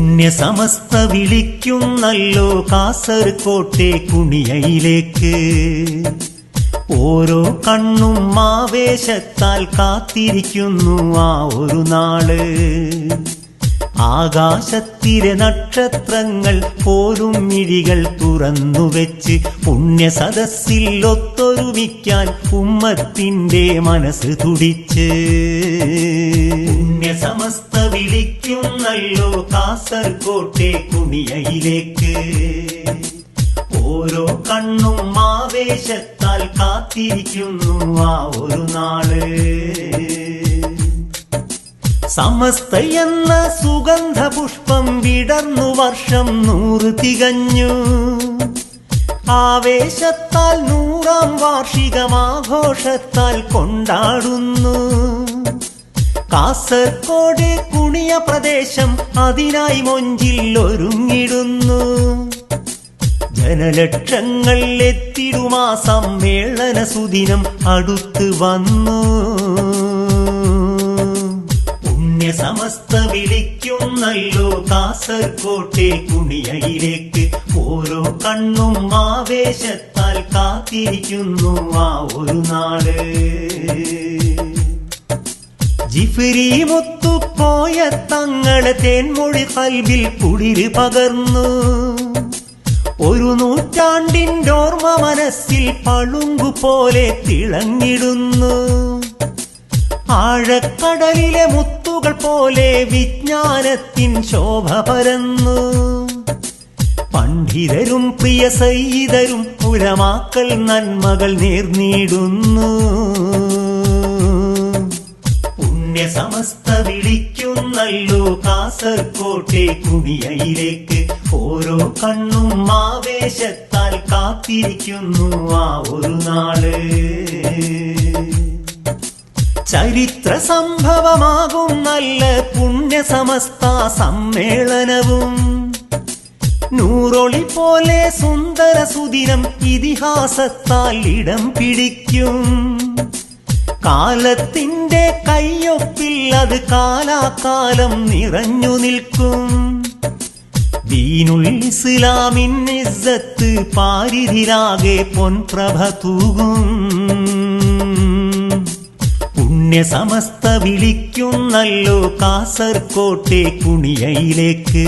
പുണ്യസമസ്ത വിളിക്കുന്നല്ലോ കാസർകോട്ടെ കുണിയയിലേക്ക്. ഓരോ കണ്ണും ആവേശത്താൽ കാത്തിരിക്കുന്നു ആ ഒരു നാൾ. ആകാശത്തിലെ നക്ഷത്രങ്ങൾ പോലും മിഴികൾ തുറന്നു വെച്ച് പുണ്യസദസ്സിൽ ഒത്തൊരുമിക്കാൻ ഉമ്മത്തിന്റെ മനസ്സ് തുടിച്ച്. പുണ്യസമസ്ത വിളിക്കുന്നല്ലോ കാസർകോട്ടെ കുണിയയിലേക്ക്. ഓരോ കണ്ണും ആവേശത്താൽ കാത്തിരിക്കുന്നു ആ ഒരു നാൾ. സമസ്ത എന്ന സുഗന്ധ പുഷ്പം വിടർന്നു വർഷം നൂറ് തികഞ്ഞു. ആവേശത്താൽ നൂറാം വാർഷികമാഘോഷത്താൽ കൊണ്ടാടുന്നു. കാസർകോട് കുണിയ പ്രദേശം അതിനായി മൊഞ്ചിൽ ഒരുങ്ങിടുന്നു. ജനലക്ഷങ്ങൾ എത്തിടുമാ സമ്മേളന സുദിനം അടുത്ത് വന്നു. പുണ്യസമസ്ത വിളിക്കുന്നല്ലോ കാസർകോട്ടെ കുണിയയിലേക്ക്. ഓരോ കണ്ണും ആവേശത്താൽ കാത്തിരിക്കുന്നു ആ ഒരു നാട് ജിഫിരി മുത്തുപ്പോയ തങ്ങളെ തേൻമൊഴി കൽവിൽ കുളിര് പകർന്നു. ഒരു നൂറ്റാണ്ടിന്റെ ഓർമ്മ മനസ്സിൽ പളുങ്കു പോലെ തിളങ്ങിടുന്നു. ആഴക്കടലിലെ മുത്തുകൾ പോലെ വിജ്ഞാനത്തിൻ ശോഭ പരന്നു. പണ്ഡിതരും പ്രിയ സൈതരും പുരമാക്കൽ നന്മകൾ നേർന്നിടുന്നു പുണ്യ സമസ്ത വിളിക്കുന്നല്ലോ കാസർകോട്ടെ കുണിയയിലേക്ക് ഓരോ കണ്ണും ആവേശത്താൽ കാത്തിരിക്കുന്നു ആ ഒരു നാൾ. ചരിത്ര സംഭവമാകും നല്ല പുണ്യ സമസ്ത സമ്മേളനവും. നൂറൊളി പോലെ സുന്ദര സുദിനം ഇതിഹാസത്താൽ ഇടം പിടിക്കും. കാലത്തിന്റെ കയ്യൊപ്പിൽ അത് കാലാകാലം നിറഞ്ഞു നിൽക്കും. ദീനുൽ ഇസ്ലാമിൻ ഇസ്സത്ത് പാരിതിലാകെ പൊൻപ്രഭ തൂകും. പുണ്യസമസ്ത വിളിക്കുന്നല്ലോ കാസർകോട്ടെ കുണിയയിലേക്ക്.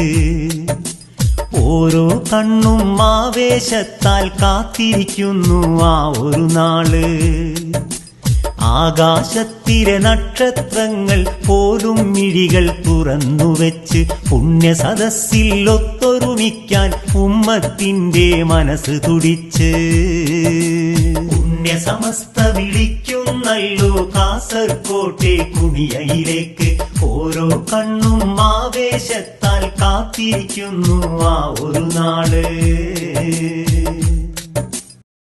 ഓരോ കണ്ണും ആവേശത്താൽ കാത്തിരിക്കുന്നു ആ ഒരു നാൾ. ആകാശത്തിലെ നക്ഷത്രങ്ങൾ പോലും മിഴികൾ തുറന്നു വെച്ച് പുണ്യ സദസ്സിൽ ഒത്തൊരുമിക്കാൻ ഉമ്മത്തിന്റെ മനസ്സ് തുടിച്ച്. പുണ്യസമസ്ത വിളിക്കുന്നല്ലോ കാസർകോട്ടെ കുണിയയിലേക്ക് ഓരോ കണ്ണും ആവേശത്താൽ കാത്തിരിക്കുന്നു ആ ഒരു നാൾ.